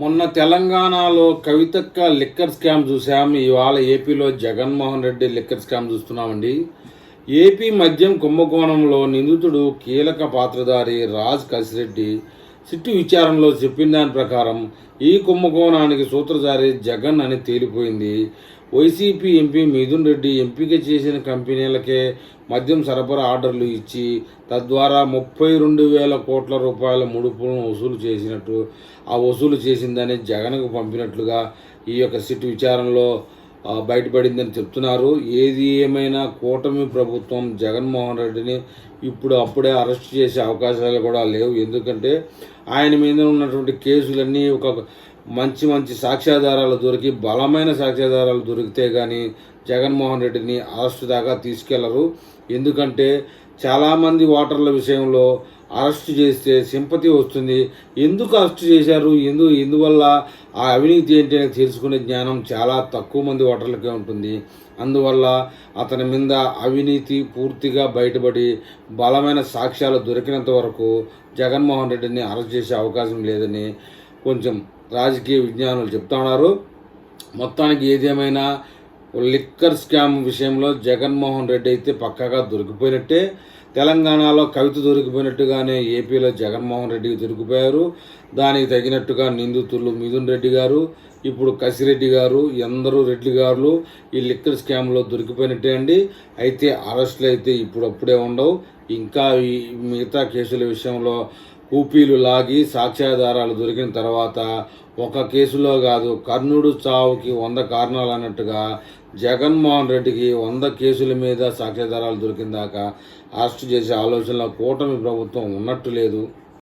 మొన్న తెలంగాణలో కవితక్క లిక్కర్ స్కామ్ చూసాం ఇవాళ ఏపీలో జగన్మోహన్ రెడ్డి లిక్కర్ స్కామ్ చూస్తున్నామండి. ఏపీ మద్యం కుంభకోణంలో నిందితుడు కీలక పాత్రధారి రాజ్ కసిరెడ్డి. సిట్టు విచారణలో చెప్పిన దాని ప్రకారం ఈ కుంభకోణానికి సూత్రధారి జగన్ అని తేలిపోయింది. వైసీపీ ఎంపీ మిథున్ రెడ్డి ఎంపిక చేసిన కంపెనీలకే మద్యం సరఫరా ఆర్డర్లు ఇచ్చి తద్వారా ముప్పై రెండు వేల కోట్ల రూపాయల ముడుపులను వసూలు చేసినట్టు ఆ వసూలు చేసిందని జగన్కు పంపినట్లుగా ఈ యొక్క సిట్ విచారణలో బయటపడిందని చెప్తున్నారు. ఏది ఏమైనా కూటమి ప్రభుత్వం జగన్మోహన్ రెడ్డిని ఇప్పుడు అప్పుడే అరెస్ట్ చేసే అవకాశాలు కూడా లేవు. ఎందుకంటే ఆయన మీద ఉన్నటువంటి కేసులన్నీ ఒక మంచి మంచి సాక్ష్యాధారాలు దొరికి బలమైన సాక్ష్యాధారాలు దొరికితే కానీ జగన్మోహన్ రెడ్డిని అరెస్ట్ దాకా తీసుకెళ్ళరు. ఎందుకంటే చాలామంది ఓటర్ల విషయంలో అరెస్ట్ చేస్తే సింపతి వస్తుంది. ఎందుకు అరెస్ట్ చేశారు? ఎందు ఎందువల్ల ఆ అవినీతి ఏంటి అని తెలుసుకునే జ్ఞానం చాలా తక్కువ మంది ఓటర్లకే ఉంటుంది. అందువల్ల అతని మీద అవినీతి పూర్తిగా బయటపడి బలమైన సాక్ష్యాలు దొరికినంత వరకు జగన్మోహన్ రెడ్డిని అరెస్ట్ చేసే అవకాశం లేదని కొంచెం రాజకీయ విజ్ఞానులు చెప్తా ఉన్నారు. మొత్తానికి ఏదేమైనా లిక్కర్ స్కామ్ విషయంలో జగన్మోహన్ రెడ్డి అయితే పక్కాగా దొరికిపోయినట్టే. తెలంగాణలో కవిత దొరికిపోయినట్టుగానే ఏపీలో జగన్మోహన్ రెడ్డికి దొరికిపోయారు. దానికి తగినట్టుగా నిందితులు మిథున్ రెడ్డి గారు ఇప్పుడు కసిరెడ్డి గారు ఎందరూ రెడ్డి గారు ఈ లిక్కర్ స్కామ్లో దొరికిపోయినట్టే అండి. అయితే అరెస్టులు అయితే ఇప్పుడు అప్పుడే ఉండవు. ఇంకా ఈ మిగతా కేసుల విషయంలో కూపీలు లాగి సాక్ష్యాధారాలు దొరికిన తర్వాత ఒక కేసులో కాదు కర్ణుడు చావుకి వంద కారణాలు అన్నట్టుగా జగన్మోహన్ రెడ్డికి వంద కేసుల మీద సాక్ష్యాధారాలు దొరికిందాకా అరెస్టు అరెస్ట్ చేసే ఆలోచనలో కూటమి ప్రభుత్వం ఉన్నట్టు లేదు.